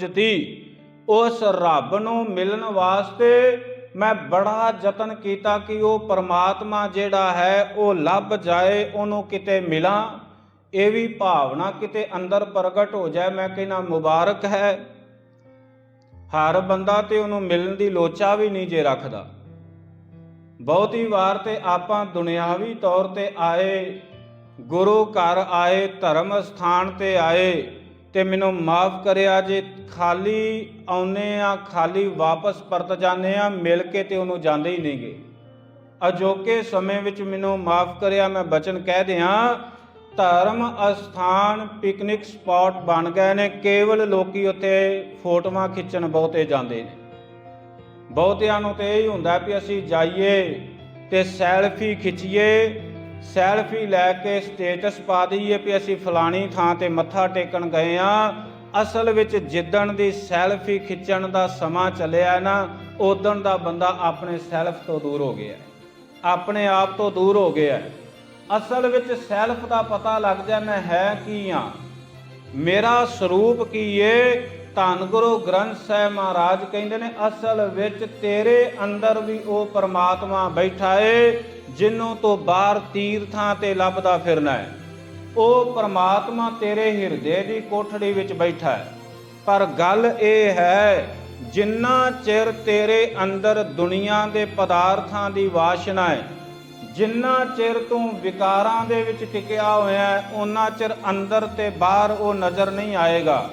ਜਤੀ, ਉਸ ਰੱਬ ਨੂੰ ਮਿਲਣ ਵਾਸਤੇ ਮੈਂ ਬੜਾ ਯਤਨ ਕੀਤਾ ਕਿ ਉਹ ਪਰਮਾਤਮਾ ਜਿਹੜਾ ਹੈ, ਉਹ ਲੱਭ ਜਾਏ, ਉਹਨੂੰ ਕਿਤੇ ਮਿਲਾਂ। ਇਹ ਵੀ ਭਾਵਨਾ ਕਿਤੇ ਅੰਦਰ ਪ੍ਰਗਟ ਹੋ ਜਾਏ, ਮੈਂ ਕਹਿੰਦਾ ਮੁਬਾਰਕ ਹੈ। ਹਰ ਬੰਦਾ ਤੇ ਉਹਨੂੰ ਮਿਲਣ ਦੀ ਲੋਚਾ ਵੀ ਨਹੀਂ ਜੇ ਰੱਖਦਾ। ਬਹੁਤੀ ਵਾਰ ਤੇ ਆਪਾਂ ਦੁਨਿਆਵੀ ਤੌਰ ਤੇ ਆਏ, ਗੁਰੂ ਘਰ ਆਏ, ਧਰਮ ਸਥਾਨ ਤੇ ਆਏ ਤੇ ਮੈਨੂੰ ਮਾਫ ਕਰਿਆ ਜੇ ਖਾਲੀ ਆਉਨੇ ਆ ਖਾਲੀ ਵਾਪਸ ਪਰਤ ਜਾਂਦੇ ਆ ਮਿਲ ਕੇ ਤੇ ਉਹਨੂੰ ਜਾਂਦੇ ਹੀ ਨਹੀਂਗੇ। ਅਜੋਕੇ ਸਮੇਂ ਵਿੱਚ ਮੈਨੂੰ ਮਾਫ ਕਰਿਆ ਮੈਂ ਬਚਨ ਕਹਿ ਦਿਆਂ, ਧਰਮ ਅਸਥਾਨ ਪਿਕਨਿਕ ਸਪਾਟ ਬਣ ਗਏ ਨੇ, ਕੇਵਲ ਲੋਕੀ ਉੱਥੇ ਫੋਟੋਆਂ ਖਿੱਚਣ ਬਹੁਤੇ ਜਾਂਦੇ ਨੇ। ਬਹੁਤਿਆਂ ਨੂੰ ਤੇ ਇਹ ਹੁੰਦਾ ਵੀ ਅਸੀਂ ਜਾਈਏ ਤੇ ਸੈਲਫੀ ਖਿੱਚੀਏ ਸੈਲਫੀ ਲੈ ਕੇ ਸਟੇਟਸ ਪਾ ਦਈਏ ਵੀ ਅਸੀਂ ਫਲਾਣੀ ਥਾਂ ਤੇ ਮੱਥਾ ਟੇਕਣ ਗਏ ਆ। ਅਸਲ ਵਿੱਚ ਜਿੱਦਣ ਦੀ ਸੈਲਫੀ ਖਿੱਚਣ ਦਾ ਸਮਾਂ ਚੱਲਿਆ ਨਾ ਉਦੋਂ ਦਾ ਬੰਦਾ ਆਪਣੇ ਸੈਲਫ ਤੋਂ ਦੂਰ ਹੋ ਗਿਆ ਆਪਣੇ ਆਪ ਤੋਂ ਦੂਰ ਹੋ ਗਿਆ ਅਸਲ ਵਿੱਚ ਸੈਲਫ ਦਾ ਪਤਾ ਲੱਗ ਜਾ ਮੈਂ ਹੈ ਕੀ ਆ। ਮੇਰਾ ਸਰੂਪ ਕੀ ਏ? ਧੰਨ ਗੁਰੂ ਗ੍ਰੰਥ ਸਾਹਿਬ ਮਹਾਰਾਜ ਕਹਿੰਦੇ ਨੇ, ਅਸਲ ਵਿੱਚ ਤੇਰੇ ਅੰਦਰ ਵੀ ਉਹ ਪਰਮਾਤਮਾ ਬੈਠਾ ਏ, ਜਿੰਨੂੰ ਤੋਂ ਬਾਹਰ ਤੀਰਥਾਂ ਤੇ ਲੱਭਦਾ ਫਿਰਨਾ ਹੈ ਉਹ ਪਰਮਾਤਮਾ ਤੇਰੇ ਹਿਰਦੇ ਦੀ ਕੋਠੜੀ ਵਿੱਚ ਬੈਠਾ ਹੈ ਪਰ ਗੱਲ ਇਹ ਹੈ, ਜਿੰਨਾ ਚਿਰ ਤੇਰੇ ਅੰਦਰ ਦੁਨੀਆ ਦੇ ਪਦਾਰਥਾਂ ਦੀ ਵਾਸ਼ਨਾ ਹੈ ਜਿੰਨਾ ਚਿਰ ਤੂੰ ਵਿਕਾਰਾਂ ਦੇ ਵਿੱਚ ਟਿਕਿਆ ਹੋਇਆ ਹੈ ਉਹਨਾਂ ਚਿਰ ਅੰਦਰ ਤੇ ਬਾਹਰ ਉਹ ਨਜ਼ਰ ਨਹੀਂ ਆਏਗਾ।